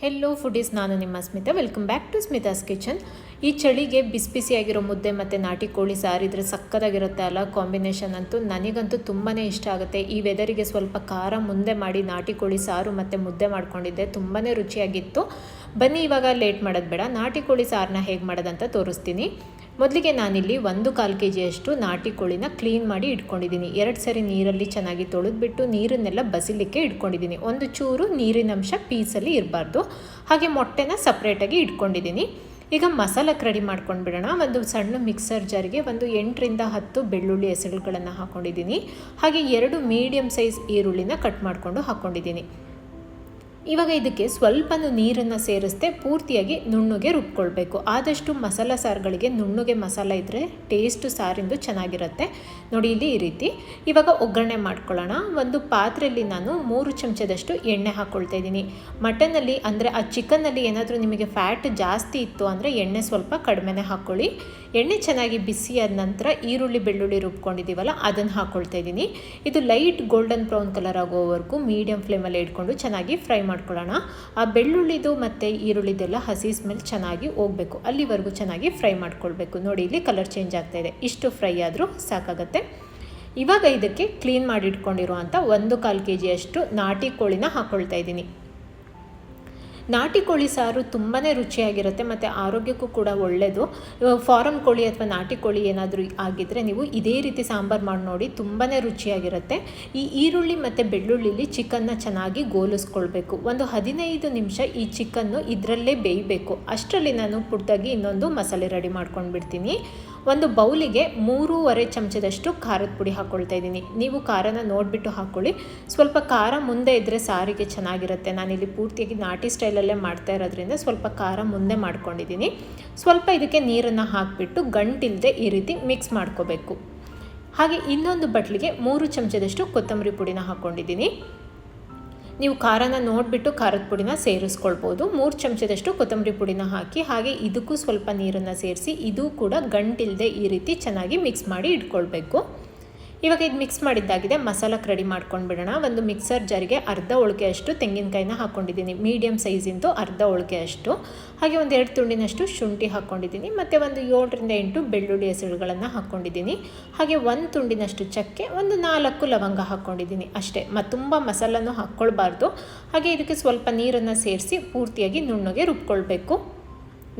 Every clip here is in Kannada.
ಹೆಲ್ಲೋ ಫುಡೀಸ್ ನಾನು ನಿಮ್ಮ Smita. Welcome back to Smita's kitchen ಈ ಚಳಿಗೆ ಬಿಸಿ ಬಿಸಿಯಾಗಿರೋ ಮುದ್ದೆ ಮತ್ತು ನಾಟಿ ಕೋಳಿ ಸಾರಿದ್ರೆ ಸಕ್ಕದಾಗಿರುತ್ತೆ ಅಲ್ಲ? ಕಾಂಬಿನೇಷನ್ ಅಂತೂ ನನಗಂತೂ ತುಂಬಾ ಇಷ್ಟ ಆಗುತ್ತೆ. ಈ ವೆದರಿಗೆ ಸ್ವಲ್ಪ ಖಾರ ಮುಂದೆ ಮಾಡಿ ನಾಟಿ ಕೋಳಿ ಸಾರು ಮತ್ತು ಮುದ್ದೆ ಮಾಡ್ಕೊಂಡಿದ್ದೆ. ತುಂಬಾ ರುಚಿಯಾಗಿತ್ತು. ಬನ್ನಿ, ಇವಾಗ ಲೇಟ್ ಮಾಡೋದು ಬೇಡ. ನಾಟಿ ಕೋಳಿ ಸಾರನ್ನ ಹೇಗೆ ಮಾಡೋದಂತ ತೋರಿಸ್ತೀನಿ. ಮೊದಲಿಗೆ ನಾನಿಲ್ಲಿ ಒಂದು ಕಾಲು ಕೆ ಜಿಯಷ್ಟು ನಾಟಿ ಕೋಳಿನ ಕ್ಲೀನ್ ಮಾಡಿ ಇಟ್ಕೊಂಡಿದ್ದೀನಿ. ಎರಡು ಸರಿ ನೀರಲ್ಲಿ ಚೆನ್ನಾಗಿ ತೊಳೆದ್ಬಿಟ್ಟು ನೀರನ್ನೆಲ್ಲ ಬಸಿಲಿಕ್ಕೆ ಇಟ್ಕೊಂಡಿದ್ದೀನಿ. ಒಂದು ಚೂರು ನೀರಿನ ಅಂಶ ಪೀಸಲ್ಲಿ ಇರಬಾರ್ದು. ಹಾಗೆ ಮೊಟ್ಟೆನ ಸಪ್ರೇಟಾಗಿ ಇಟ್ಕೊಂಡಿದ್ದೀನಿ. ಈಗ ಮಸಾಲಕ್ಕೆ ರೆಡಿ ಮಾಡ್ಕೊಂಡು ಬಿಡೋಣ ಒಂದು ಸಣ್ಣ ಮಿಕ್ಸರ್ ಜಾರಿಗೆ ಒಂದು ಎಂಟರಿಂದ ಹತ್ತು ಬೆಳ್ಳುಳ್ಳಿ ಹೆಸರುಗಳನ್ನು ಹಾಕ್ಕೊಂಡಿದ್ದೀನಿ ಹಾಗೆ ಎರಡು ಮೀಡಿಯಮ್ ಸೈಜ್ ಈರುಳ್ಳಿನ ಕಟ್ ಮಾಡಿಕೊಂಡು ಹಾಕ್ಕೊಂಡಿದ್ದೀನಿ ಇವಾಗ ಇದಕ್ಕೆ ಸ್ವಲ್ಪ ನೀರನ್ನು ಸೇರಿಸ್ದೆ ಪೂರ್ತಿಯಾಗಿ ನುಣ್ಣಗೆ ರುಬ್ಕೊಳ್ಬೇಕು. ಆದಷ್ಟು ಮಸಾಲ ಸಾರುಗಳಿಗೆ ನುಣ್ಣಗೆ ಮಸಾಲ ಇದ್ದರೆ ಟೇಸ್ಟು ಸಾರಿಂದು ಚೆನ್ನಾಗಿರುತ್ತೆ. ನೋಡಿ ಇಲ್ಲಿ ಈ ರೀತಿ. ಇವಾಗ ಒಗ್ಗರಣೆ ಮಾಡ್ಕೊಳ್ಳೋಣ. ಒಂದು ಪಾತ್ರೆಯಲ್ಲಿ ನಾನು ಮೂರು ಚಮಚದಷ್ಟು ಎಣ್ಣೆ ಹಾಕ್ಕೊಳ್ತಾ ಇದ್ದೀನಿ. ಮಟನಲ್ಲಿ ಅಂದರೆ ಆ ಚಿಕನ್ನಲ್ಲಿ ಏನಾದರೂ ನಿಮಗೆ ಫ್ಯಾಟ್ ಜಾಸ್ತಿ ಇತ್ತು ಅಂದರೆ ಎಣ್ಣೆ ಸ್ವಲ್ಪ ಕಡಿಮೆನೇ ಹಾಕ್ಕೊಳ್ಳಿ ಎಣ್ಣೆ ಚೆನ್ನಾಗಿ ಬಿಸಿಯಾದ ನಂತರ ಈರುಳ್ಳಿ, ಬೆಳ್ಳುಳ್ಳಿ ರುಬ್ಕೊಂಡಿದ್ದೀವಲ್ಲ, ಅದನ್ನು ಹಾಕ್ಕೊಳ್ತಾ ಇದ್ದೀನಿ. ಇದು ಲೈಟ್ ಗೋಲ್ಡನ್ ಬ್ರೌನ್ ಕಲರ್ ಆಗೋವರೆಗೂ ಮೀಡಿಯಂ ಫ್ಲೇಮಲ್ಲಿ ಇಟ್ಕೊಂಡು ಚೆನ್ನಾಗಿ ಫ್ರೈ ಮಾಡ್ಕೊಳ್ಳೋಣ. ಆ ಬೆಳ್ಳುಳ್ಳಿದು ಮತ್ತು ಈರುಳ್ಳಿದೆಲ್ಲ ಹಸಿ ಸ್ಮೆಲ್ ಚೆನ್ನಾಗಿ ಹೋಗಬೇಕು. ಅಲ್ಲಿವರೆಗೂ ಚೆನ್ನಾಗಿ ಫ್ರೈ ಮಾಡ್ಕೊಳ್ಬೇಕು. ನೋಡಿ, ಇಲ್ಲಿ ಕಲರ್ ಚೇಂಜ್ ಆಗ್ತಾ ಇದೆ. ಇಷ್ಟು ಫ್ರೈ ಆದರೂ ಸಾಕಾಗತ್ತೆ. ಇವಾಗ ಇದಕ್ಕೆ ಕ್ಲೀನ್ ಮಾಡಿ ಇಟ್ಕೊಂಡಿರುವಂಥ ಒಂದು ಕಾಲು ಕೆ ಜಿಯಷ್ಟು ನಾಟಿ ಕೋಳಿನ ಹಾಕ್ಕೊಳ್ತಾ ಇದ್ದೀನಿ. ನಾಟಿ ಕೋಳಿ ಸಾರು ತುಂಬಾ ರುಚಿಯಾಗಿರುತ್ತೆ, ಮತ್ತು ಆರೋಗ್ಯಕ್ಕೂ ಕೂಡ ಒಳ್ಳೆಯದು ಫಾರಮ್ ಕೋಳಿ ಅಥವಾ ನಾಟಿ ಕೋಳಿ ಏನಾದರೂ ಆಗಿದ್ದರೆ ನೀವು ಇದೇ ರೀತಿ ಸಾಂಬಾರು ಮಾಡಿ ನೋಡಿ ತುಂಬಾ ರುಚಿಯಾಗಿರುತ್ತೆ. ಈ ಈರುಳ್ಳಿ ಮತ್ತು ಬೆಳ್ಳುಳ್ಳಿಲಿ ಚಿಕನ್ನ ಚೆನ್ನಾಗಿ ಗೋಲಿಸ್ಕೊಳ್ಬೇಕು. ಒಂದು ಹದಿನೈದು ನಿಮಿಷ ಈ ಚಿಕನ್ನು ಇದರಲ್ಲೇ ಬೇಯಬೇಕು. ಅಷ್ಟರಲ್ಲಿ ನಾನು ಪುಟ್ಟಾಗಿ ಇನ್ನೊಂದು ಮಸಾಲೆ ರೆಡಿ ಮಾಡ್ಕೊಂಡು ಬಿಡ್ತೀನಿ ಒಂದು ಬೌಲಿಗೆ ಮೂರೂವರೆ ಚಮಚದಷ್ಟು ಖಾರದ ಪುಡಿ ಹಾಕ್ಕೊಳ್ತಾ ಇದ್ದೀನಿ. ನೀವು ಖಾರನ ನೋಡಿಬಿಟ್ಟು ಹಾಕ್ಕೊಳ್ಳಿ ಸ್ವಲ್ಪ ಖಾರ ಮುಂದೆ ಇದ್ದರೆ ಸಾರಿಗೆ ಚೆನ್ನಾಗಿರುತ್ತೆ. ನಾನಿಲ್ಲಿ ಪೂರ್ತಿಯಾಗಿ ನಾಟಿ ಸ್ಟೈಲಲ್ಲೇ ಮಾಡ್ತಾ ಇರೋದ್ರಿಂದ ಸ್ವಲ್ಪ ಖಾರ ಮುಂದೆ ಮಾಡ್ಕೊಂಡಿದ್ದೀನಿ. ಸ್ವಲ್ಪ ಇದಕ್ಕೆ ನೀರನ್ನು ಹಾಕಿಬಿಟ್ಟು ಗಂಟಿಲ್ಲದೆ ಈ ರೀತಿ ಮಿಕ್ಸ್ ಮಾಡ್ಕೋಬೇಕು. ಹಾಗೆ ಇನ್ನೊಂದು ಬಟ್ಲಿಗೆ ಮೂರು ಚಮಚದಷ್ಟು ಕೊತ್ತಂಬರಿ ಪುಡಿನ ಹಾಕ್ಕೊಂಡಿದ್ದೀನಿ ನೀವು ಖಾರನ ನೋಡಿಬಿಟ್ಟು ಖಾರದ ಪುಡಿನ ಸೇರಿಸ್ಕೊಳ್ಬೋದು. ಮೂರು ಚಮಚದಷ್ಟು ಕೊತ್ತಂಬರಿ ಪುಡಿನ ಹಾಕಿ, ಹಾಗೆ ಇದಕ್ಕೂ ಸ್ವಲ್ಪ ನೀರನ್ನು ಸೇರಿಸಿ, ಇದು ಕೂಡ ಗಂಟಿಲ್ಲದೆ ಈ ರೀತಿ ಚೆನ್ನಾಗಿ ಮಿಕ್ಸ್ ಮಾಡಿ ಇಟ್ಕೊಳ್ಬೇಕು. ಇವಾಗ ಇದು ಮಿಕ್ಸ್ ಮಾಡಿದ್ದಾಗಿದೆ. ಮಸಾಲಕ್ಕೆ ರೆಡಿ ಮಾಡ್ಕೊಂಡು ಬಿಡೋಣ ಒಂದು ಮಿಕ್ಸರ್ ಜಾರಿಗೆ ಅರ್ಧ ಹೋಳಿಗೆ ಅಷ್ಟು ತೆಂಗಿನಕಾಯಿನ ಹಾಕ್ಕೊಂಡಿದ್ದೀನಿ ಮೀಡಿಯಮ್ ಸೈಜಿಂದು ಅರ್ಧ ಹೋಳಿಗೆ ಅಷ್ಟು ಹಾಗೆ ಒಂದು ಎರಡು ತುಂಡಿನಷ್ಟು ಶುಂಠಿ ಹಾಕ್ಕೊಂಡಿದ್ದೀನಿ ಮತ್ತು ಒಂದು ಏಳರಿಂದ ಎಂಟು ಬೆಳ್ಳುಳ್ಳಿ ಹೆಸರುಗಳನ್ನು ಹಾಕ್ಕೊಂಡಿದ್ದೀನಿ ಹಾಗೆ ಒಂದು ತುಂಡಿನಷ್ಟು ಚಕ್ಕೆ, ಒಂದು ನಾಲ್ಕು ಲವಂಗ ಹಾಕ್ಕೊಂಡಿದ್ದೀನಿ ಅಷ್ಟೇ. ಮತ್ತು ತುಂಬ ಮಸಾಲನೂ ಹಾಕ್ಕೊಳ್ಬಾರ್ದು. ಹಾಗೆ ಇದಕ್ಕೆ ಸ್ವಲ್ಪ ನೀರನ್ನು ಸೇರಿಸಿ ಪೂರ್ತಿಯಾಗಿ ನುಣ್ಣಗೆ ರುಬ್ಕೊಳ್ಬೇಕು.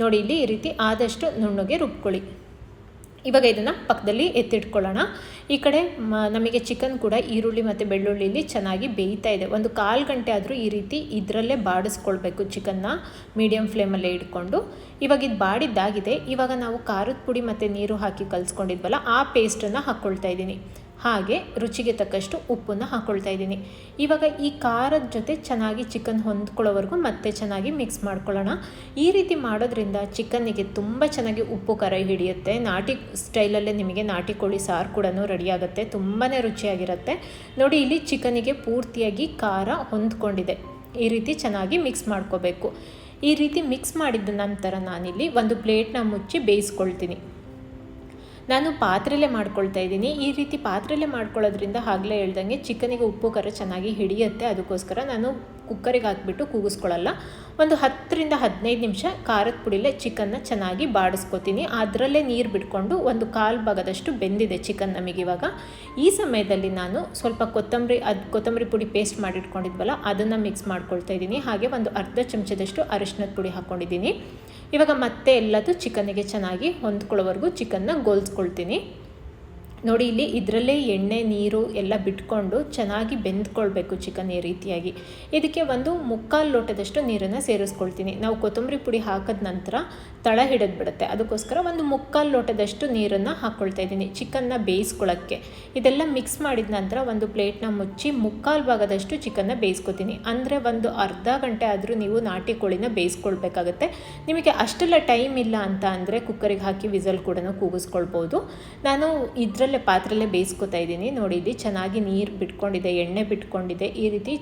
ನೋಡಿ, ಇಲ್ಲಿ ಈ ರೀತಿ ಆದಷ್ಟು ನುಣ್ಣಗೆ ರುಬ್ಕೊಳ್ಳಿ. ಇವಾಗ ಇದನ್ನು ಪಕ್ಕದಲ್ಲಿ ಎತ್ತಿಟ್ಕೊಳ್ಳೋಣ. ಈ ಕಡೆ ನಮಗೆ ಚಿಕನ್ ಕೂಡ ಈರುಳ್ಳಿ ಮತ್ತು ಬೆಳ್ಳುಳ್ಳಿಲಿ ಚೆನ್ನಾಗಿ ಬೇಯ್ತಾ ಇದೆ. ಒಂದು ಕಾಲು ಗಂಟೆ ಆದರೂ ಈ ರೀತಿ ಇದರಲ್ಲೇ ಬಾಡಿಸ್ಕೊಳ್ಬೇಕು ಚಿಕನ್ನ ಮೀಡಿಯಮ್ ಫ್ಲೇಮಲ್ಲೇ ಇಟ್ಕೊಂಡು. ಇವಾಗ ಇದು ಬಾಡಿದ್ದಾಗಿದೆ. ಇವಾಗ ನಾವು ಖಾರದ ಪುಡಿ ಮತ್ತು ನೀರು ಹಾಕಿ ಕಲಿಸ್ಕೊಂಡಿದ್ವಲ್ಲ, ಆ ಪೇಸ್ಟನ್ನು ಹಾಕ್ಕೊಳ್ತಾ ಇದ್ದೀನಿ. ಹಾಗೆ ರುಚಿಗೆ ತಕ್ಕಷ್ಟು ಉಪ್ಪನ್ನು ಹಾಕ್ಕೊಳ್ತಾ ಇದ್ದೀನಿ. ಇವಾಗ ಈ ಖಾರದ ಜೊತೆ ಚೆನ್ನಾಗಿ ಚಿಕನ್ ಹೊಂದ್ಕೊಳ್ಳೋವರೆಗೂ ಮತ್ತೆ ಚೆನ್ನಾಗಿ ಮಿಕ್ಸ್ ಮಾಡ್ಕೊಳ್ಳೋಣ. ಈ ರೀತಿ ಮಾಡೋದ್ರಿಂದ ಚಿಕನ್ನಿಗೆ ತುಂಬ ಚೆನ್ನಾಗಿ ಉಪ್ಪು, ಖಾರ ಹಿಡಿಯುತ್ತೆ. ನಾಟಿ ಸ್ಟೈಲಲ್ಲೇ ನಿಮಗೆ ನಾಟಿ ಕೋಳಿ ಸಾರು ಕೂಡ ರೆಡಿಯಾಗುತ್ತೆ ತುಂಬಾ ರುಚಿಯಾಗಿರುತ್ತೆ. ನೋಡಿ, ಇಲ್ಲಿ ಚಿಕನಿಗೆ ಪೂರ್ತಿಯಾಗಿ ಖಾರ ಹೊಂದ್ಕೊಂಡಿದೆ. ಈ ರೀತಿ ಚೆನ್ನಾಗಿ ಮಿಕ್ಸ್ ಮಾಡ್ಕೋಬೇಕು. ಈ ರೀತಿ ಮಿಕ್ಸ್ ಮಾಡಿದ ನಂತರ ನಾನಿಲ್ಲಿ ಒಂದು ಪ್ಲೇಟ್ನ ಮುಚ್ಚಿ ಬೇಯಿಸ್ಕೊಳ್ತೀನಿ. ನಾನು ಪಾತ್ರೆಯಲ್ಲೇ ಮಾಡ್ಕೊಳ್ತಾ ಇದ್ದೀನಿ. ಈ ರೀತಿ ಪಾತ್ರೆಲೆ ಮಾಡ್ಕೊಳ್ಳೋದ್ರಿಂದ ಆಗಲೇ ಹೇಳ್ದಂಗೆ ಚಿಕನಿಗೆ ಉಪ್ಪು, ಖಾರ ಚೆನ್ನಾಗಿ ಹಿಡಿಯುತ್ತೆ. ಅದಕ್ಕೋಸ್ಕರ ನಾನು ಕುಕ್ಕರಿಗೆ ಹಾಕ್ಬಿಟ್ಟು ಕೂಗಿಸ್ಕೊಳ್ಳಲ್ಲ. ಒಂದು ಹತ್ತರಿಂದ ಹದಿನೈದು ನಿಮಿಷ ಖಾರದ ಪುಡಿಲೇ ಚಿಕನ್ನ ಚೆನ್ನಾಗಿ ಬಾಡಿಸ್ಕೊತೀನಿ. ಅದರಲ್ಲೇ ನೀರು ಬಿಟ್ಕೊಂಡು ಒಂದು ಕಾಲು ಭಾಗದಷ್ಟು ಬೆಂದಿದೆ ಚಿಕನ್ ನಮಗೆ ಇವಾಗ. ಈ ಸಮಯದಲ್ಲಿ ನಾನು ಸ್ವಲ್ಪ ಕೊತ್ತಂಬರಿ, ಅದು ಕೊತ್ತಂಬರಿ ಪುಡಿ ಪೇಸ್ಟ್ ಮಾಡಿಟ್ಕೊಂಡಿದ್ವಲ್ಲ, ಅದನ್ನು ಮಿಕ್ಸ್ ಮಾಡ್ಕೊಳ್ತಾ ಇದ್ದೀನಿ. ಹಾಗೆ ಒಂದು ಅರ್ಧ ಚಮಚದಷ್ಟು ಅರಿಶಿನದ ಪುಡಿ ಹಾಕ್ಕೊಂಡಿದ್ದೀನಿ ಇವಾಗ ಮತ್ತೆ ಎಲ್ಲದು ಚಿಕನ್ನಿಗೆ ಚೆನ್ನಾಗಿ ಹೊಂದ್ಕೊಳ್ಳೋವರೆಗೂ ಚಿಕನ್ನ ಗೋಲ್ಸ್ಕೊಳ್ತೀನಿ ನೋಡಿ, ಇಲ್ಲಿ ಇದರಲ್ಲೇ ಎಣ್ಣೆ, ನೀರು ಎಲ್ಲ ಬಿಟ್ಕೊಂಡು ಚೆನ್ನಾಗಿ ಬೆಂದ್ಕೊಳ್ಬೇಕು ಚಿಕನ್ ಈ ರೀತಿಯಾಗಿ. ಇದಕ್ಕೆ ಒಂದು ಮುಕ್ಕಾಲು ಲೋಟದಷ್ಟು ನೀರನ್ನು ಸೇರಿಸ್ಕೊಳ್ತೀನಿ. ನಾವು ಕೊತ್ತಂಬರಿ ಪುಡಿ ಹಾಕಿದ ನಂತರ ತಳ ಹಿಡಿದು ಬಿಡುತ್ತೆ ಅದಕ್ಕೋಸ್ಕರ ಒಂದು ಮುಕ್ಕಾಲು ಲೋಟದಷ್ಟು ನೀರನ್ನು ಹಾಕ್ಕೊಳ್ತಾ ಇದ್ದೀನಿ ಚಿಕನ್ನ ಬೇಯಿಸ್ಕೊಳ್ಳೋಕ್ಕೆ ಇದೆಲ್ಲ ಮಿಕ್ಸ್ ಮಾಡಿದ ನಂತರ ಒಂದು ಪ್ಲೇಟ್ನ ಮುಚ್ಚಿ ಮುಕ್ಕಾಲು ಭಾಗದಷ್ಟು ಚಿಕನ್ನ ಬೇಯಿಸ್ಕೊತೀನಿ. ಅಂದರೆ ಒಂದು ಅರ್ಧ ಗಂಟೆ ಆದರೂ ನೀವು ನಾಟಿ ಕೋಳಿನ ಬೇಯಿಸ್ಕೊಳ್ಬೇಕಾಗತ್ತೆ. ನಿಮಗೆ ಅಷ್ಟೆಲ್ಲ ಟೈಮ್ ಇಲ್ಲ ಅಂತ ಅಂದರೆ ಕುಕ್ಕರಿಗೆ ಹಾಕಿ ವಿಸಲ್ ಕೂಡ ಕೂಗಿಸ್ಕೊಳ್ಬೋದು. ನಾನು ಇದರಲ್ಲೇ ಪಾತ್ರೆಯಲ್ಲೇ ಬೇಯಿಸ್ಕೊತಾ ಇದ್ದೀನಿ. ನೋಡಿ, ಇಲ್ಲಿ ಚೆನ್ನಾಗಿ ನೀರು ಬಿಟ್ಕೊಂಡಿದೆ, ಎಣ್ಣೆ ಬಿಟ್ಕೊಂಡಿದೆ. ಈ ರೀತಿ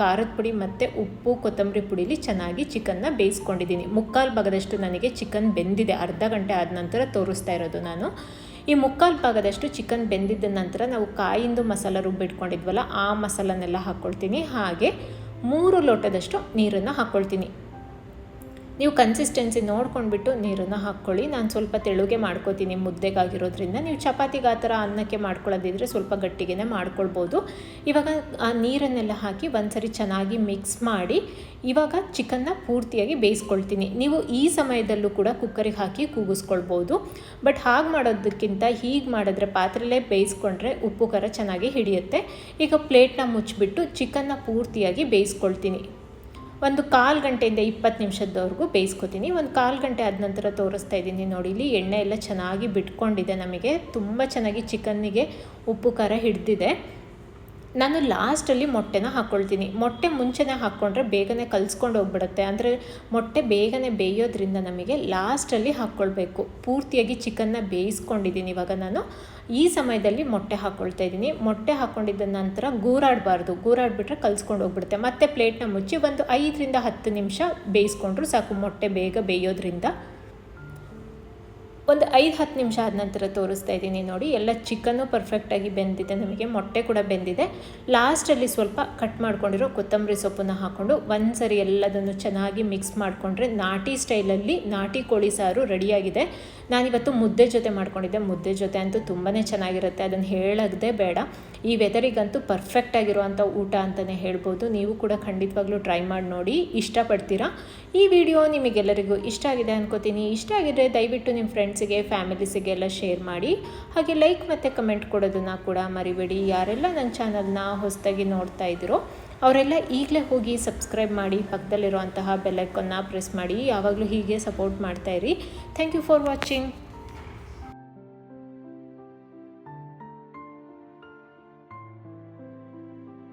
ಖಾರದ ಪುಡಿ ಮತ್ತು ಉಪ್ಪು, ಕೊತ್ತಂಬರಿ ಪುಡಿಲಿ ಚೆನ್ನಾಗಿ ಚಿಕನ್ನ ಬೇಯಿಸ್ಕೊಂಡಿದ್ದೀನಿ. ಮುಕ್ಕಾಲು ಭಾಗದಷ್ಟು ನನಗೆ ಚಿಕನ್ ಬೆಂದಿದೆ. ಅರ್ಧ ಗಂಟೆ ಆದ ನಂತರ ತೋರಿಸ್ತಾ ಇರೋದು ನಾನು. ಈ ಮುಕ್ಕಾಲು ಭಾಗದಷ್ಟು ಚಿಕನ್ ಬೆಂದಿದ್ದ ನಂತರ ನಾವು ಕಾಯಿಂದು ಮಸಾಲ ರುಬ್ಬಿಟ್ಕೊಂಡಿದ್ವಲ್ಲ ಆ ಮಸಾಲನೆಲ್ಲ ಹಾಕ್ಕೊಳ್ತೀನಿ ಹಾಗೆ ಮೂರು ಲೋಟದಷ್ಟು ನೀರನ್ನು ಹಾಕ್ಕೊಳ್ತೀನಿ ನೀವು ಕನ್ಸಿಸ್ಟೆನ್ಸಿ ನೋಡ್ಕೊಂಡ್ಬಿಟ್ಟು ನೀರನ್ನು ಹಾಕ್ಕೊಳ್ಳಿ. ನಾನು ಸ್ವಲ್ಪ ತೆಳುಗೆ ಮಾಡ್ಕೋತೀನಿ ಮುದ್ದೆಗಾಗಿರೋದ್ರಿಂದ. ನೀವು ಚಪಾತಿಗೆ ಆ ಥರ ಅನ್ನಕ್ಕೆ ಮಾಡ್ಕೊಳ್ಳೋದಿದ್ರೆ ಸ್ವಲ್ಪ ಗಟ್ಟಿಗೆ ಮಾಡ್ಕೊಳ್ಬೋದು. ಇವಾಗ ಆ ನೀರನ್ನೆಲ್ಲ ಹಾಕಿ ಒಂದ್ಸರಿ ಚೆನ್ನಾಗಿ ಮಿಕ್ಸ್ ಮಾಡಿ ಇವಾಗ ಚಿಕನ್ನ ಪೂರ್ತಿಯಾಗಿ ಬೇಯಿಸ್ಕೊಳ್ತೀನಿ. ನೀವು ಈ ಸಮಯದಲ್ಲೂ ಕೂಡ ಕುಕ್ಕರಿಗೆ ಹಾಕಿ ಕೂಗಿಸ್ಕೊಳ್ಬೋದು. ಬಟ್ ಹಾಗೆ ಮಾಡೋದಕ್ಕಿಂತ ಹೀಗೆ ಮಾಡಿದ್ರೆ ಪಾತ್ರೆಲೇ ಬೇಯಿಸ್ಕೊಂಡ್ರೆ ಉಪ್ಪು ಖಾರ ಚೆನ್ನಾಗಿ ಹಿಡಿಯುತ್ತೆ. ಈಗ ಪ್ಲೇಟ್ನ ಮುಚ್ಚಿಬಿಟ್ಟು ಚಿಕನ್ನ ಪೂರ್ತಿಯಾಗಿ ಬೇಯಿಸ್ಕೊಳ್ತೀನಿ. ಒಂದು ಕಾಲು ಗಂಟೆಯಿಂದ ಇಪ್ಪತ್ತು ನಿಮಿಷದವರೆಗೂ ಬೇಯಿಸ್ಕೊತೀನಿ. ಒಂದು ಕಾಲು ಗಂಟೆ ಆದ ನಂತರ ತೋರಿಸ್ತಾ ಇದ್ದೀನಿ ನೋಡಿ ಇಲ್ಲಿ ಎಣ್ಣೆ ಎಲ್ಲ ಚೆನ್ನಾಗಿ ಬಿಟ್ಕೊಂಡಿದೆ ನಮಗೆ. ತುಂಬ ಚೆನ್ನಾಗಿ ಚಿಕನ್ನಿಗೆ ಉಪ್ಪು ಖಾರ ಹಿಡಿದಿದೆ. ನಾನು ಲಾಸ್ಟಲ್ಲಿ ಮೊಟ್ಟೆನ ಹಾಕ್ಕೊಳ್ತೀನಿ ಮೊಟ್ಟೆ ಮುಂಚೆನೇ ಹಾಕ್ಕೊಂಡ್ರೆ ಬೇಗನೆ ಕಲ್ಸ್ಕೊಂಡು ಹೋಗ್ಬಿಡುತ್ತೆ. ಅಂದರೆ ಮೊಟ್ಟೆ ಬೇಗನೆ ಬೇಯೋದ್ರಿಂದ ನಮಗೆ ಲಾಸ್ಟಲ್ಲಿ ಹಾಕ್ಕೊಳ್ಬೇಕು ಪೂರ್ತಿಯಾಗಿ ಚಿಕನ್ನ ಬೇಯಿಸ್ಕೊಂಡಿದ್ದೀನಿ ಇವಾಗ ನಾನು. ಈ ಸಮಯದಲ್ಲಿ ಮೊಟ್ಟೆ ಹಾಕ್ಕೊಳ್ತಾ ಇದ್ದೀನಿ. ಮೊಟ್ಟೆ ಹಾಕ್ಕೊಂಡಿದ್ದ ನಂತರ ಗೂರಾಡಬಾರ್ದು. ಗೂರಾಡ್ಬಿಟ್ರೆ ಕಲ್ಸ್ಕೊಂಡು ಹೋಗ್ಬಿಡುತ್ತೆ. ಮತ್ತೆ ಪ್ಲೇಟ್ನ ಮುಚ್ಚಿ ಒಂದು ಐದರಿಂದ ಹತ್ತು ನಿಮಿಷ ಬೇಯಿಸ್ಕೊಂಡ್ರು ಸಾಕು. ಮೊಟ್ಟೆ ಬೇಗ ಬೇಯೋದ್ರಿಂದ ಒಂದು ಐದು ಹತ್ತು ನಿಮಿಷ ಆದ ನಂತರ ತೋರಿಸ್ತಾ ಇದ್ದೀನಿ ನೋಡಿ. ಎಲ್ಲ ಚಿಕನ್ನು ಪರ್ಫೆಕ್ಟಾಗಿ ಬೆಂದಿದೆ. ನಮಗೆ ಮೊಟ್ಟೆ ಕೂಡ ಬೆಂದಿದೆ. ಲಾಸ್ಟಲ್ಲಿ ಸ್ವಲ್ಪ ಕಟ್ ಮಾಡ್ಕೊಂಡಿರೋ ಕೊತ್ತಂಬರಿ ಸೊಪ್ಪನ್ನು ಹಾಕ್ಕೊಂಡು ಒಂದು ಸರಿ ಎಲ್ಲದನ್ನು ಚೆನ್ನಾಗಿ ಮಿಕ್ಸ್ ಮಾಡಿಕೊಂಡ್ರೆ ನಾಟಿ ಸ್ಟೈಲಲ್ಲಿ ನಾಟಿ ಕೋಳಿ ಸಾರು ರೆಡಿಯಾಗಿದೆ. ನಾನಿವತ್ತು ಮುದ್ದೆ ಜೊತೆ ಮಾಡ್ಕೊಂಡಿದ್ದೆ. ಮುದ್ದೆ ಜೊತೆ ಅಂತೂ ತುಂಬಾ ಚೆನ್ನಾಗಿರುತ್ತೆ. ಅದನ್ನು ಹೇಳೋದೇ ಬೇಡ. ಈ ವೆದರಿಗಂತೂ ಪರ್ಫೆಕ್ಟ್ ಆಗಿರುವಂಥ ಊಟ ಅಂತಲೇ ಹೇಳ್ಬೋದು. ನೀವು ಕೂಡ ಖಂಡಿತವಾಗ್ಲೂ ಟ್ರೈ ಮಾಡಿ ನೋಡಿ. ಇಷ್ಟಪಡ್ತೀರಾ? ಈ ವಿಡಿಯೋ ನಿಮಗೆಲ್ಲರಿಗೂ ಇಷ್ಟ ಆಗಿದೆ ಅನ್ಕೋತೀನಿ. ಇಷ್ಟ ಆಗಿದ್ರೆ ದಯವಿಟ್ಟು ನಿಮ್ಮ ಫ್ರೆಂಡ್ಸಿಗೆ ಫ್ಯಾಮಿಲೀಸಿಗೆ ಎಲ್ಲ ಶೇರ್ ಮಾಡಿ. ಹಾಗೆ ಲೈಕ್ ಮತ್ತು ಕಮೆಂಟ್ ಕೊಡೋದನ್ನು ಕೂಡ ಮರಿಬೇಡಿ. ಯಾರೆಲ್ಲ ನನ್ನ ಚಾನಲ್ನ ಹೊಸದಾಗಿ ನೋಡ್ತಾ ಇದ್ದೀರೋ, ಅವರೆಲ್ಲ ಈಗಲೇ ಹೋಗಿ ಸಬ್ಸ್ಕ್ರೈಬ್ ಮಾಡಿ, ಪಕ್ಕದಲ್ಲಿರುವಂತಹ ಬೆಲ್ಲೈಕನ್ನ ಪ್ರೆಸ್ ಮಾಡಿ. ಯಾವಾಗಲೂ ಹೀಗೆ ಸಪೋರ್ಟ್ ಮಾಡ್ತಾಯಿರಿ ಥ್ಯಾಂಕ್ ಯು ಫಾರ್ ವಾಚಿಂಗ್